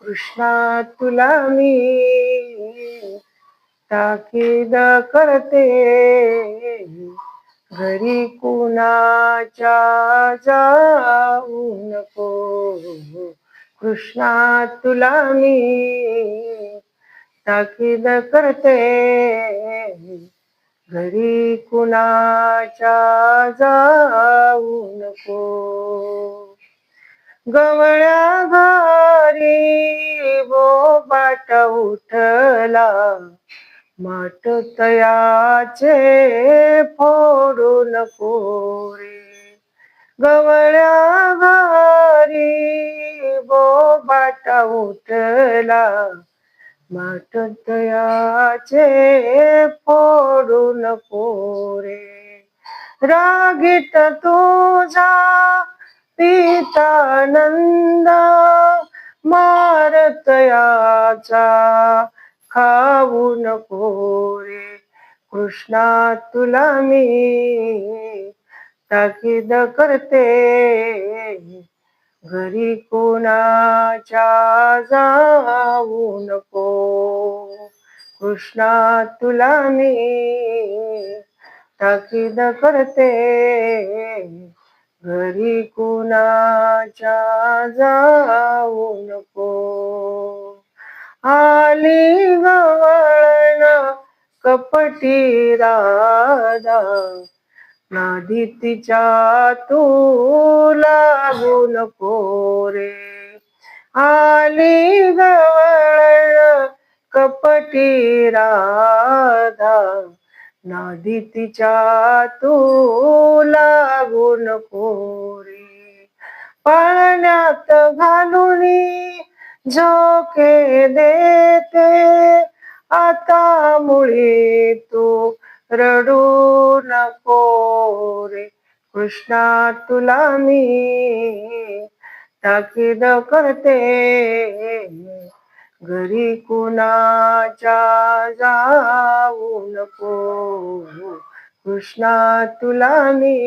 कृष्णा तुला मी ताकीद करते. घरी कुणाच्या जाऊ नको. कृष्णा तुला मी ताकीद करते. घरी कुणाच्या जाऊ नको. गवळ्या घरी बोबाट उठला. माट तयाचे फोडू नको रे गवळ्या घरी बोबाट उठला. माट तयाचे फोडू नको रे रागीत तुझा पितानंद मारतयाचा खाऊ नको रे कृष्णा तुला मी ताकीद करते. घरी कोणाच्या जाऊ नको कृष्णा तुला मी ताकीद करते. घरी कुणाच्या जाऊ नको. आली गवळण कपटी राधा. नादी तिच्या तू लागू नको रे. आली गवळण कपटी राधा. नादी तिच्या तू लागू कोरे. पाळण्यात घालून झोके देते. आता मुळी तू रडू नको रे. कृष्णा तुला मी ताकीद करते. घरी कुणाच्या जाऊ नको कृष्णा तुला मी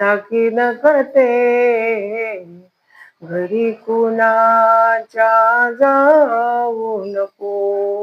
ताकीद करते घरी कुणाच्या जाऊ नको.